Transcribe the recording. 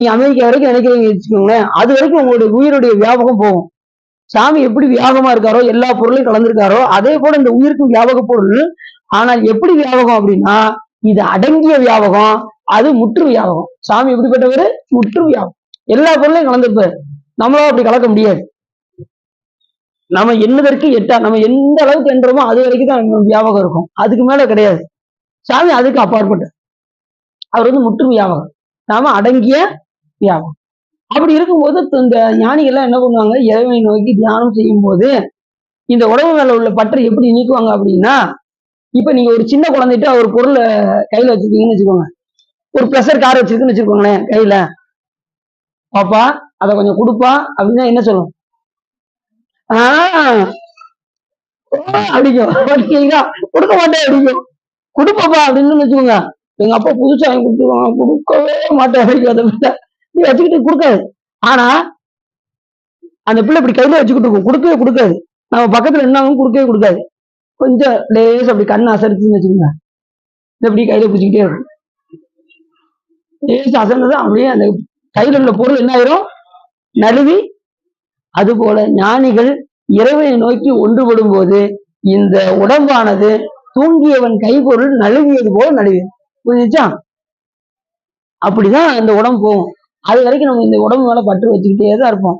நீங்க அமெரிக்கா வரைக்கும் நினைக்கிறீங்க வச்சுக்கோங்களேன் அது வரைக்கும் உங்களுடைய உயிருடைய வியாபகம் போகும். சாமி எப்படி வியாபகமா இருக்காரோ எல்லா பொருளையும் கலந்திருக்காரோ அதே போல இந்த உயிருக்கும் வியாபக பொருள். ஆனால் எப்படி வியாபகம் அப்படின்னா இது அடங்கிய வியாபகம் அது முற்று வியாபகம். சாமி எப்படிப்பட்டவர்? முற்று வியாபகம். எல்லா பொருளையும் கலந்துருப்பாரு. நம்மளால அப்படி கலக்க முடியாது. நம்ம என்னதற்கு எட்டா நம்ம எந்த அளவுக்கு எண்ணுறோமோ அது வரைக்கும் தான் வியாபகம் இருக்கும். அதுக்கு மேல கிடையாது. சாமி அதுக்கு அப்பாற்பட்டு அவர் வந்து முற்று வியாபகம். நாம அடங்கிய வியாபகம் அப்படி இருக்கும்போது இந்த ஞானிகள்லாம் என்ன பண்ணுவாங்க? இறைவனை நோக்கி தியானம் செய்யும் போது இந்த உடம்பு மேல உள்ள பற்று எப்படி நீக்குவாங்க அப்படின்னா இப்ப நீங்க ஒரு சின்ன குழந்தைகிட்ட ஒரு பொருளை கையில வச்சிருக்கீங்கன்னு வச்சுக்கோங்க. ஒரு ப்ரெஷர் கார் வச்சிருக்குன்னு வச்சுக்கோங்களேன் கையில. பாப்பா அதை கொஞ்சம் கொடுப்பா அப்படின்னா என்ன சொல்லும்? ஆஹ் அடிக்கும். அடிக்கீங்களா கொடுக்க மாட்டேன் அடிக்கும். கொடுப்பாப்பா அப்படின்னு வச்சுக்கோங்க. எங்க அப்பா புதுசா வாங்கி கொடுத்துருவாங்க. கொடுக்கவே மாட்டேன் அடிக்கும் அதை நீ வச்சுக்கிட்டு கொடுக்காது. ஆனா அந்த பிள்ளை இப்படி கையில வச்சுக்கிட்டு இருக்கும். கொடுக்கவே கொடுக்காது. நம்ம பக்கத்துல என்ன கொடுக்கவே கொடுக்காது. கொஞ்சம் லேஸ் அப்படி கண்ணு அசரிச்சுன்னு வச்சுக்கோங்க. இப்படி கையில பிடிச்சிக்கிட்டே இருக்கும். லேஸ் அசர்ந்தது அப்படியே அந்த கையில உள்ள பொருள் என்ன ஆயிரும்? நழுவி. அது போல ஞானிகள் இறைவனை நோக்கி ஒன்றுபடும் போது இந்த உடம்பானது தூங்கியவன் கைபொருள் நழுவியது போல நழுவியது. புரிஞ்சுச்சா? அப்படிதான் அந்த உடம்பு போகும். அது வரைக்கும் நம்ம இந்த உடம்பு மேல பற்று வச்சுக்கிட்டே தான் இருப்போம்.